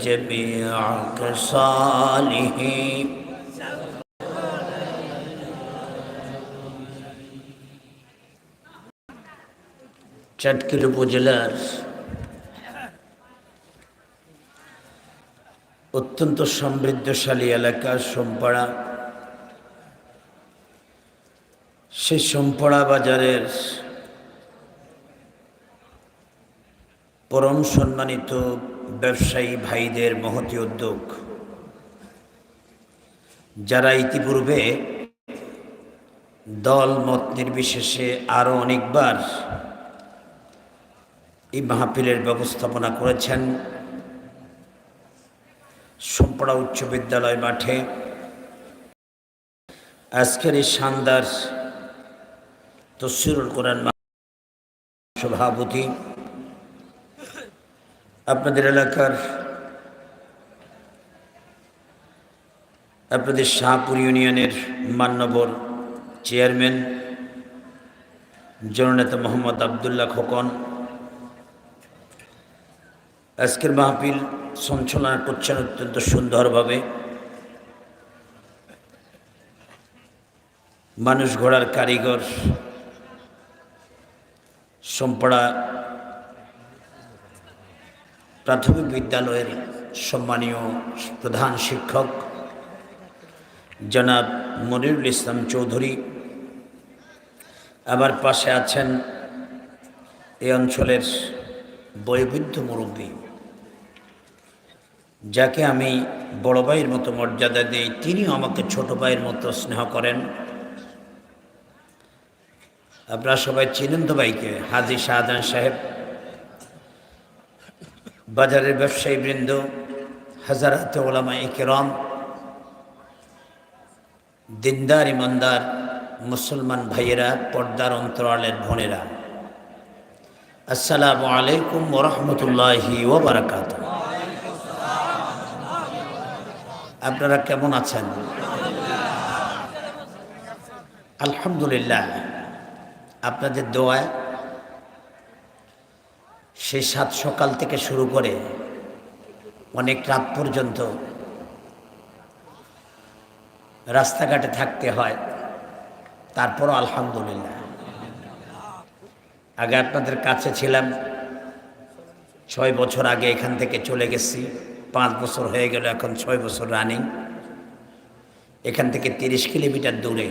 جميع خصاله চাটকিল উপজেলার অত্যন্ত সমৃদ্ধশালী এলাকা সোমপাড়া সেই সোমপাড়া বাজারের পরম সম্মানিত ব্যবসায়ী ভাইদের মহতি উদ্যোগ। যারা ইতিপূর্বে দল মত নির্বিশেষে আরও অনেকবার এই মাহফিলের ব্যবস্থাপনা করেছেন, সোমপাড়া উচ্চ বিদ্যালয় মাঠে। আজকের এই শানদার তসিরুল কোরআন সভাপতি আপনাদের এলাকার, আপনাদের শাহপুর ইউনিয়নের মান্যবর চেয়ারম্যান, জননেতা মোহাম্মদ আবদুল্লাহ খোকন, আজকের মাহফিল সঞ্চালনা করছেন অত্যন্ত সুন্দরভাবে মানুষ ঘোড়ার কারিগর, সোমপাড়া প্রাথমিক বিদ্যালয়ের সম্মানীয় প্রধান শিক্ষক জনাব মনিরুল ইসলাম চৌধুরী। আমার পাশে আছেন এই অঞ্চলের বয়োবৃদ্ধ মুরব্বী, যাকে আমি বড় ভাইয়ের মতো মর্যাদা দিই তিনি আমাকে ছোট ভাইয়ের মতো স্নেহ করেন। আপনারা সবাই চিনেন ভাইকে, হাজি শাহজাহান সাহেব। বাজারের ব্যবসায়ী বৃন্দ, হাজারাতে ওলামা কেরম দিনদার, ইমানদার, মুসলমান ভাইয়েরা, পর্দার অন্তরালের বোনেরা, আসসালামু আলাইকুম ওরহমতুল্লাহি ও বারাকাত আপনারা কেমন আছেন? আলহামদুলিল্লাহ। আপনাদের দোয়ায় সেই সাত সকাল থেকে শুরু করে অনেক রাত পর্যন্ত রাস্তাঘাটে থাকতে হয়। তারপরও আলহামদুলিল্লাহ। আগে আপনাদের কাছে ছিলাম, ছয় বছর আগে এখান থেকে চলে গেছি। পাঁচ বছর হয়ে গেল, এখন ছয় বছর রানিং এখান থেকে তিরিশ কিলোমিটার দূরে।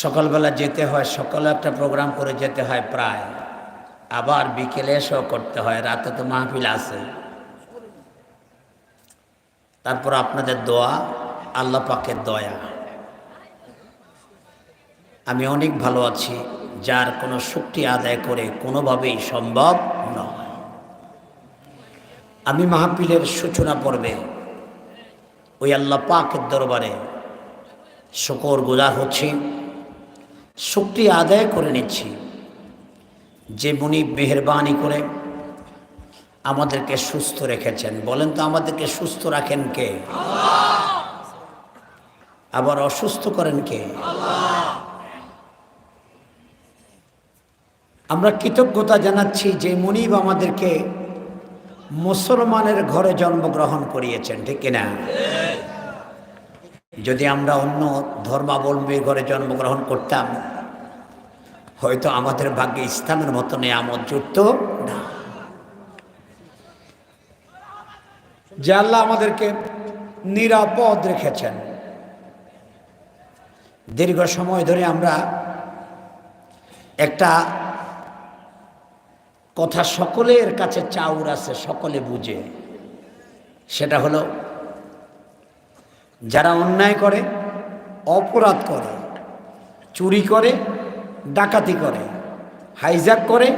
সকালবেলা যেতে হয়, সকালে একটা প্রোগ্রাম করে যেতে হয় প্রায়। আবার বিকেলে এসেও করতে হয়, রাতে তো মাহফিল আছে। তারপর আপনাদের দোয়া, আল্লাহ পাকের দয়া। আমি অনেক ভালো আছি, যার কোনো শক্তি আদায় করে কোনোভাবেই সম্ভব নয়। আমি মাহফিলের সূচনা পর্বে ওই আল্লাহ পাকের দরবারে শকর গুজার হচ্ছি। শক্তি আদায় করে নিচ্ছি। যে মুনি মেহরবানি করে আমাদেরকে সুস্থ রেখেছেন। বলেন তো, আমাদেরকে সুস্থ রাখেন কে? আবার অসুস্থ করেন কে? আমরা কৃতজ্ঞতা জানাচ্ছি যে মুনিব আমাদেরকে মুসলমানের ঘরে জন্মগ্রহণ করিয়েছেন, ঠিক কিনা? যদি আমরা অন্য ধর্মাবলম্বীর ঘরে জন্মগ্রহণ করতাম, হয়তো আমাদের ভাগ্যে ইসলামের মতো নিয়ামত জুটত না। যে আল্লাহ আমাদেরকে নিরাপদ রেখেছেন। দীর্ঘ সময় ধরে আমরা একটা কথা সকলের কাছে চাউর আছে, সকলে বুঝে। সেটা হলো যারা অন্যায় করে, অপরাধ করে, চুরি করে, ডাকাতি করে হাইজাক করে,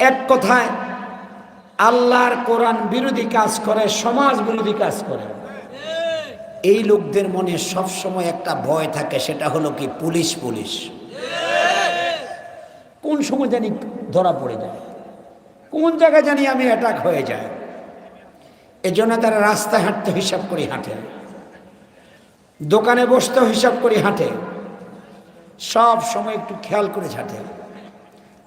এক কথায় আল্লাহর কোরআন বিরোধী কাজ করে, সমাজ বিরোধী কাজ করে। এই লোকদের মনে সব সময় একটা ভয় থাকে, সেটা হলো কি পুলিশ পুলিশ। কোন সময় জানি ধরা পড়ে যায়, কোন জায়গায় জানি আমি অ্যাটাক হয়ে যায়। এজন্য তারা রাস্তায় হাঁটতে হিসাব করে হাঁটে। দোকানে বসতে হিসাব করে হাঁটে। সব সময় একটু খেয়াল করে হাঁটে।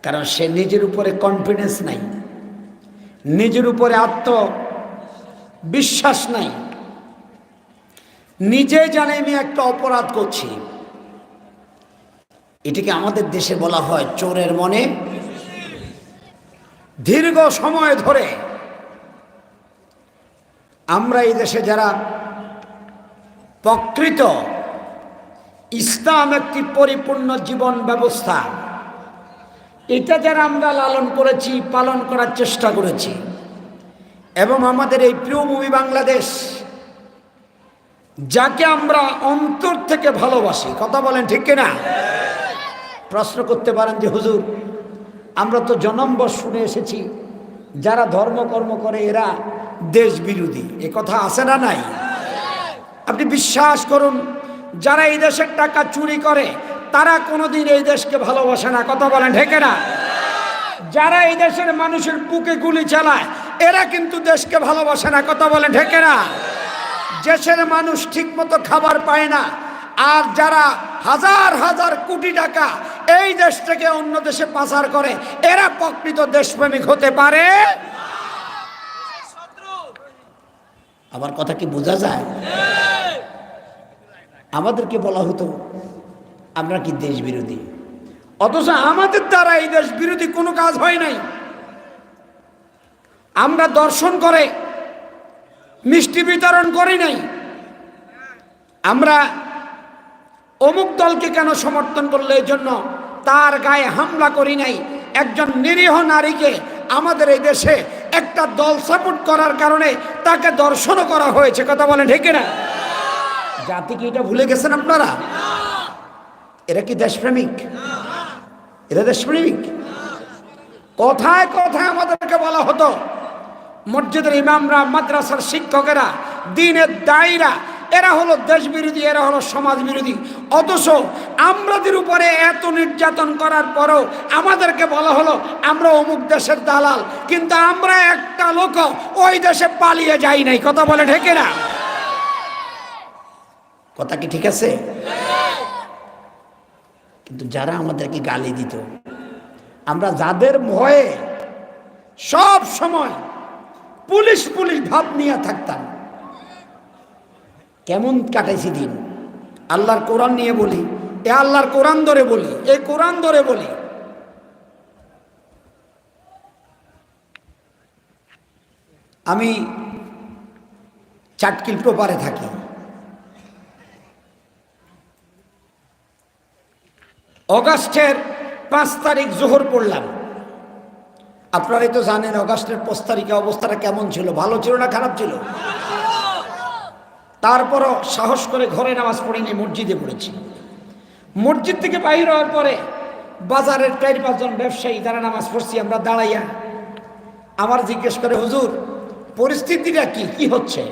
কারণ সে নিজের উপরে কনফিডেন্স নাই। নিজের উপরে আত্ম বিশ্বাস নাই। নিজে জানে আমি একটা অপরাধ করছি। এটিকে আমাদের দেশে বলা হয় চোরের মনে। দীর্ঘ সময় ধরে আমরা এই দেশে যারা প্রকৃত ইসলাম একটি পরিপূর্ণ জীবন ব্যবস্থা, এটা যারা আমরা লালন করেছি, পালন করার চেষ্টা করেছি, এবং আমাদের এই প্রিয় ভূমি বাংলাদেশ, যাকে আমরা অন্তর থেকে ভালোবাসি, কথা বলেন ঠিক কিনা প্রশ্ন করতে পারেন যে, হুজুর, আমরা তো জনম্বর শুনে এসেছি, যারা ধর্মকর্ম করে, এরা দেশ বিরোধী এ কথা আছে না নাই? আপনি বিশ্বাস করুন, যারা এই দেশের টাকা চুরি করে, তারা কোনোদিন এই দেশকে ভালোবাসে না। কথা বলেন ঢেকে না? যারা এই দেশের মানুষের বুকে গুলি চালায়, এরা কিন্তু দেশকে ভালোবাসে না। কথা বলেন ঢেকে না? দেশের মানুষ ঠিক মতো খাবার পায় না, আর যারা হাজার হাজার কোটি টাকা এই দেশ থেকে অন্য দেশে পাচার করে, এরা প্রকৃত দেশপ্রেমিক হতে পারে? আমার কথা কি বোঝা যায়? আমাদেরকে বলা হতো, আমরা কি দেশ বিরোধী? অথচ আমাদের দ্বারা এই দেশ বিরোধী কোনো কাজ হয় নাই। আমরা দর্শন করে, মিষ্টি বিতরণ করি নাই। আমরা অমুক দলকে কেন সমর্থন করলে? এই জন্য তার গায়ে হামলা করি নাই। একজন নিরীহ নারীকে আমাদের এই দেশে একটা দল সাপোর্ট করার কারণে তাকে দর্শনও করা হয়েছে। কথা বলেন ঠিক না জাতি কি এটা ভুলে গেছেন আপনারা? এরা কি দেশপ্রেমিক? এরা দেশপ্রেমিক? কথায় কথায় আমাদেরকে বলা হতো, মসজিদের ইমামরা, মাদ্রাসার শিক্ষকেরা, দিনের দায়ীরা এরা হলো দেশ বিরোধী এরা হলো সমাজ বিরোধী অথচ আমাদের উপরে এত নির্যাতন করার পরও আমাদেরকে বলা হলো, আমরা অমুক দেশের দালাল। কিন্তু আমরা একটা লোক ওই দেশে পালিয়ে যাই নাই। কথা বলে ঢেকে না কথা কি ঠিক আছে? কিন্তু যারা আমাদেরকে গালি দিত, আমরা যাদের ভয়ে সব সময় পুলিশ পুলিশ ভাব নিয়ে থাকতাম। কেমন কাটাইছি দিন? আল্লাহর কোরআন নিয়ে বলি, এ আল্লাহর কোরআন ধরে বলি, এ কোরআন ধরে বলি। আমি চাটকিল প্রপারে থাকি। অগাস্টের পাঁচ তারিখ জোহর পড়লাম। আপনারাই তো জানেন অগাস্টের পাঁচ তারিখে অবস্থাটা কেমন ছিল, ভালো ছিল না খারাপ ছিল? তারপরও সাহস করে ঘরে নামাজ পড়িনি, মসজিদে পড়েছি। মসজিদ থেকে বাহির হওয়ার পরে বাজারের চারি পাঁচজন ব্যবসায়ী, তারা নামাজ পড়ছি, আমরা দাঁড়াইয়া আমার জিজ্ঞেস করে, হুজুর, পরিস্থিতিটা কি? কি হচ্ছে?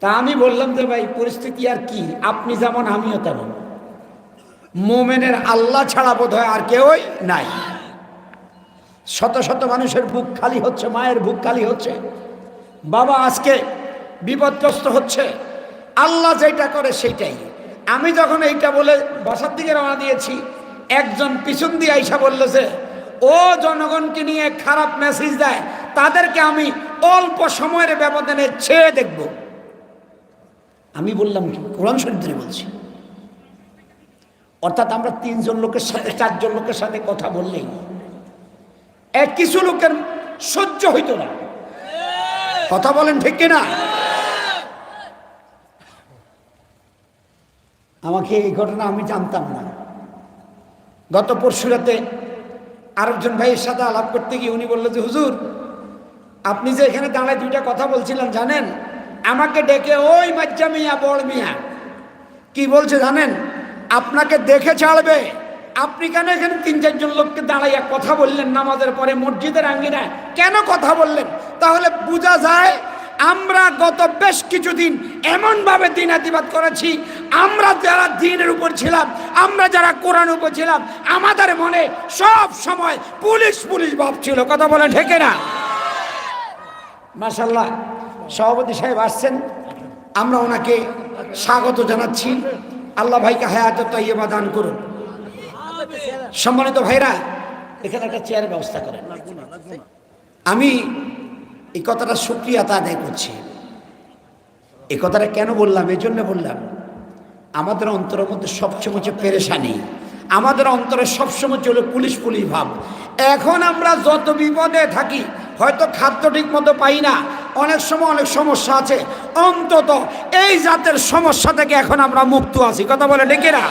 তা আমি বললাম যে, ভাই, পরিস্থিতি আর কি? আপনি যেমন, আমিও তেমন। মোমেনের আল্লাহ ছাড়া বোধ হয় আর কেউই নাই। শত শত মানুষের বুক খালি হচ্ছে, মায়ের বুক খালি হচ্ছে। বাবা, আজকে বিপদগ্রস্ত হচ্ছে। আল্লাহ যেটা করে সেইটাই। আমি যখন এইটা বলে বাসার দিকে রওনা দিয়েছি, একজন পিছন দিয়ে আইসা বলল যে, ও জনগণকে নিয়ে খারাপ মেসেজ দেয়, তাদেরকে আমি অল্প সময়ের ব্যবধানে ছেড়ে দেখব। আমি বললাম কি? কোরআন শরীফ বলছি। অর্থাৎ আমরা তিনজন লোকের সাথে, চারজন লোকের সাথে কথা বললেই এক কিছু লোকের সহ্য হইতো না। কথা বলেন ঠিক কিনা? আমাকে এই ঘটনা আমি জানতাম না। গত পরশু রাতে আরেকজন ভাইয়ের সাথে আলাপ করতে গিয়ে উনি বলল যে, হুজুর, আপনি যে এখানে দাঁড়ায় দুইটা কথা বলছিলেন, জানেন? আমাকে ডেকে ওই বাচ্চা মিয়া, বড় মিয়া। কি বলছে জানেন? আপনাকে দেখে ছাড়বে। আপনি কেন এখানে তিন চারজন লোককে দাঁড়াইয়া কথা বললেন নামাজের পরে মসজিদের আঙ্গিনায়? কেন কথা বললেন? তাহলে বোঝা যায় আমরা গত বেশ কিছুদিন এমনভাবে দিনাতিবাদ করেছি, আমরা যারা দিনের উপর ছিলাম, আমরা যারা কোরআন উপর ছিলাম, আমাদের মনে সব সময় পুলিশ পুলিশ ভাব ছিল। কথা বলে ঠেকে না মাসাল্লাহ সভাপতি সাহেব আসছেন। আমরা ওনাকে স্বাগত জানাচ্ছি। আল্লাহ ভাইকে হায়াত তৈবা দান করুন। সম্মানিত ভাইরা, এখানে একটা চেয়ারের ব্যবস্থা করেন। আমি এই কথাটা সুক্রিয়াতা আদায় করছি। এই কথাটা কেন বললাম? এই জন্য বললাম, আমাদের অন্তরের মধ্যে সবসময় হচ্ছে পেরেশানি। আমাদের অন্তরে সবসময় চলে পুলিশ পুলিশ ভাব। এখন আমরা যত বিপদে থাকি, হয়তো খাদ্য ঠিক মতো পাই না, অনেক সময় অনেক সমস্যা আছে। অন্তত এই জাতের সমস্যা থেকে এখন আমরা মুক্ত আছি। কথা বলে ডেকে না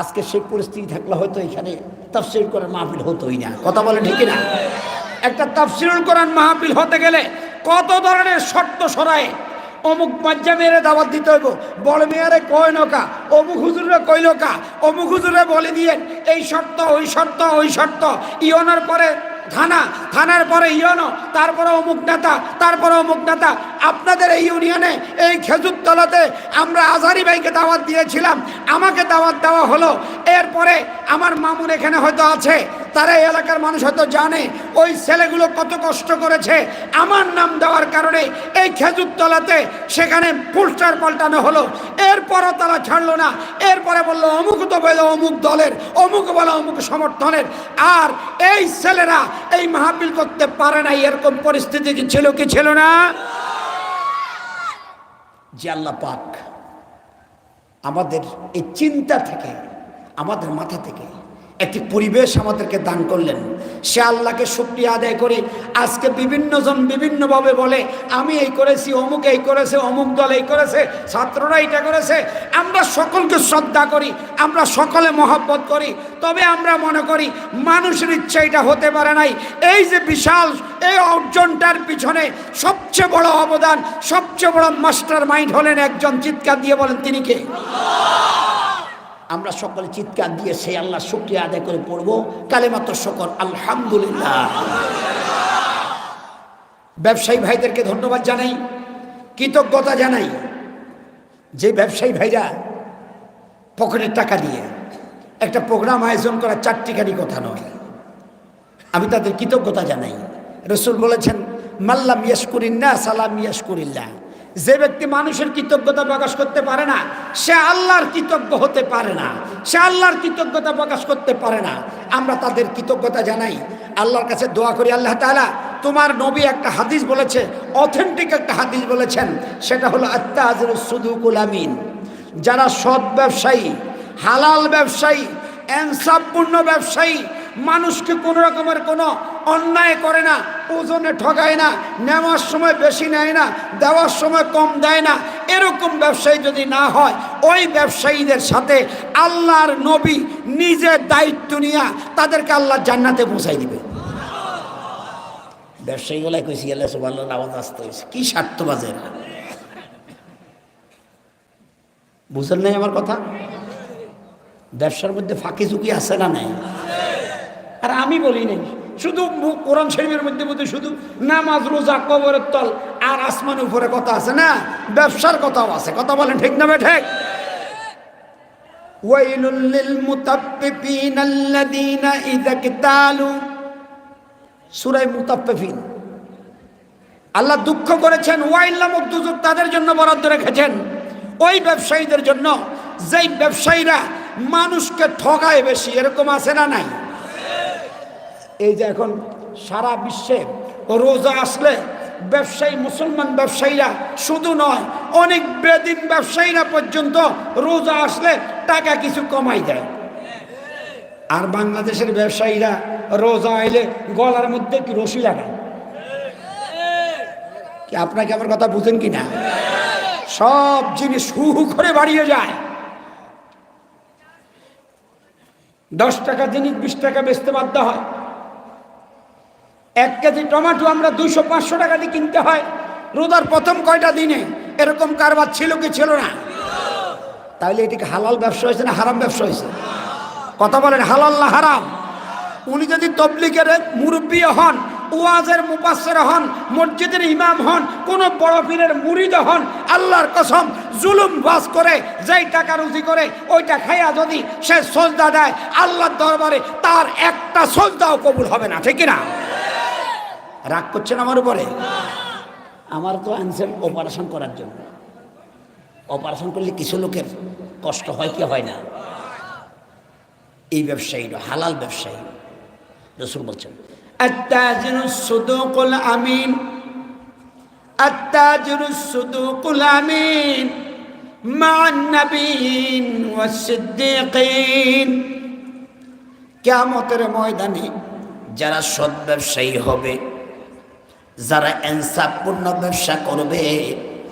আজকে সেই পরিস্থিতি থাকলে হয়তো এখানে তাফসির করে মাহফিল হতোই না। কথা বলে ঠিক না একটা তাফসিরুল কোরআন মাহফিল হতে গেলে কত ধরনের শর্ত সরায়? অমুক বাজ্যা মেয়েরে দাওয়াত দিতে হইব, বড় মেয়ারে কয় নৌকা, অমুক হুজুরে কই নৌকা, অমুক হুজুরে বলে দিয়েন, এই শর্ত, ওই শর্ত ওই শর্ত। ইয়নার পরে থানা থানার পরে ইয়নো, তারপরে অমুক নেতা, তারপরে অমুক নেতা। আপনাদের এই ইউনিয়নে, এই খেজুরতলাতে আমরা আজারি ভাইকে দাওয়াত দিয়েছিলাম। আমাকে দাওয়াত দেওয়া হলো। এরপরে আমার মামুন এখানে হয়তো আছে। তারা এই এলাকার মানুষ হয়তো জানে। ওই ছেলেগুলো কত কষ্ট করেছে। আমার নাম দেওয়ার কারণে এই খেজুরতলাতে সেখানে পোস্টার পাল্টানো হলো। এরপরও তারা ছাড়লো না। এরপরে বলল, অমুক তো বলে অমুক দলের, অমুক বলে অমুক সমর্থনের। আর এই ছেলেরা এই মাহফিল করতে পারে না এরকম পরিস্থিতি কি ছিল কি ছিল না? যে আল্লাহ পাক আমাদের এই চিন্তা থেকে, আমাদের মাথা থেকে একটি পরিবেশ আমাদেরকে দান করলেন। সে আল্লাহকে শুক্রিয়া আদায় করি। আজকে বিভিন্নজন বিভিন্নভাবে বলে, আমি এই করেছি, অমুক এই করেছে, অমুক দল এই করেছে, ছাত্ররা এটা করেছে। আমরা সকলকে শ্রদ্ধা করি, আমরা সকলে মহব্বত করি। তবে আমরা মনে করি, মানুষের ইচ্ছা এটা হতে পারে নাই। এই যে বিশাল, এই অর্জনটার পিছনে সবচেয়ে বড় অবদান, সবচেয়ে বড় মাস্টার মাইন্ড হলেন একজন চিৎকার দিয়ে বলেন, তিনি কে? আমরা সকলে চিৎকার দিয়ে সেই আল্লাহ শুক্রিয়া আদায় করে পড়ব। কালেমাত্র সকল আলহামদুলিল্লাহ। ব্যবসায়ী ভাইদেরকে ধন্যবাদ জানাই, কৃতজ্ঞতা জানাই যে ব্যবসায়ী ভাইরা পকেটের টাকা দিয়ে একটা প্রোগ্রাম আয়োজন করা চারটিখানি কথা নয়। আমি তাদের কৃতজ্ঞতা জানাই। রসুল বলেছেন মাল্লাম ইয়াসকুরিল্লা সালাম ইয়াসকুরিল্লা যে ব্যক্তি মানুষের কৃতজ্ঞতা প্রকাশ করতে পারে না, সে আল্লাহর কৃতজ্ঞ হতে পারে না। সে আল্লাহর কৃতজ্ঞতা প্রকাশ করতে পারে না। আমরা তাদের কৃতজ্ঞতা জানাই। আল্লাহর কাছে দোয়া করি, আল্লাহ তাআলা, তোমার নবী একটা হাদিস বলেছে অথেন্টিক একটা হাদিস বলেছেন। সেটা হলো আত্মাজর সুদুকুল আমিন। যারা সৎ ব্যবসায়ী, হালাল ব্যবসায়ী এনসাবপূর্ণ ব্যবসায়ী, মানুষকে কোনো রকমের কোনো অন্যায় করে না, ওজনে ঠগায় না, নেওয়ার সময় বেশি নেয় না, দেওয়ার সময় কম দেয় না, এরকম ব্যবসায়ী যদি না হয়, ওই ব্যবসায়ীদের সাথে আল্লাহর নবী নিজের দায়িত্ব নিয়ে তাদেরকে আল্লাহ জান্নাতে পৌঁছাই দিবে। ব্যবসায়ীগুলাই কইছি গেলে সুবাহ আওয়াজ আসতে হয়েছে কি স্বার্থবাজের বুঝলেন নাই আমার কথা? ব্যবসার মধ্যে ফাঁকি ঝুঁকি আছে না নাই? আর আমি বলি নাই। শুধু কোরআন শরীফের মধ্যে মধ্যে শুধু নামাজ, রোজা, কবরের তল আর আসমান উপরে কথা আছে না? ব্যবসার কথাও আছে। কথা বলেন ঠিক না ঠিক লিল মুতাফফিফিন আল্লাযীনা ইযা কিতালু। সূরা আল্লাহ দুঃখ করেছেন, ওয়াইল নামক তাদের জন্য বরাদ্দ রেখেছেন। ওই ব্যবসায়ীদের জন্য যেই ব্যবসায়ীরা মানুষকে ঠগায় বেশি, এরকম আছে না নাই? এই যে এখন সারা বিশ্বে রোজা আসলে ব্যবসায়ী, মুসলমান ব্যবসায়ীরা শুধু নয়, অনেক বেদিন ব্যবসায়ীরা পর্যন্ত রোজা আসলে টাকা কিছু কমাই দেয়। আর বাংলাদেশের ব্যবসায়ীরা রোজা আইলে গলার মধ্যে কি রশি লাগায়? কি আপনাকে আমার কথা বুঝেন কি না সব জিনিস হু হু করে বাড়িয়ে যায়। দশ টাকা জিনিস বিশ টাকা বেচতে বাধ্য হয়। এক কেজি টমেটো আমরা দুইশো পাঁচশো টাকা দিয়ে কিনতে হয়। রোদার প্রথম কয়টা দিনে এরকম কারবার ছিল কি ছিল না? তাহলে এটিকে হালাল ব্যবসা হয়েছে না হারাম ব্যবসা হয়েছে? কথা বলেন, হালাল না হারাম? উনি যদি তবলিগের মুরব্বী হন, ওয়াজের মুপাসের হন, মসজিদের ইমাম হন, কোন বড় পীরের মুরিদ হন, আল্লাহর কসম জুলুম বাস করে, যেই টাকা রুজি করে, ওইটা খাইয়া যদি সে সজদা দেয়, আল্লাহর দরবারে তার একটা সজদাও কবুল হবে না, ঠিক না রাগ করছেন আমার উপরে? আমার তো আনছেন অপারেশন করার জন্য। অপারেশন করলে কিছু লোকের কষ্ট হয় কি হয় না? এই ব্যবসায়ী হালাল ব্যবসায়ী। রসুল বলছেন আমিন আমিন مع النبيين والصديقين কেয়ামতের ময়দানে যারা সৎ ব্যবসায়ী হবে যারা এনসাফপূর্ণ ব্যবসা করবে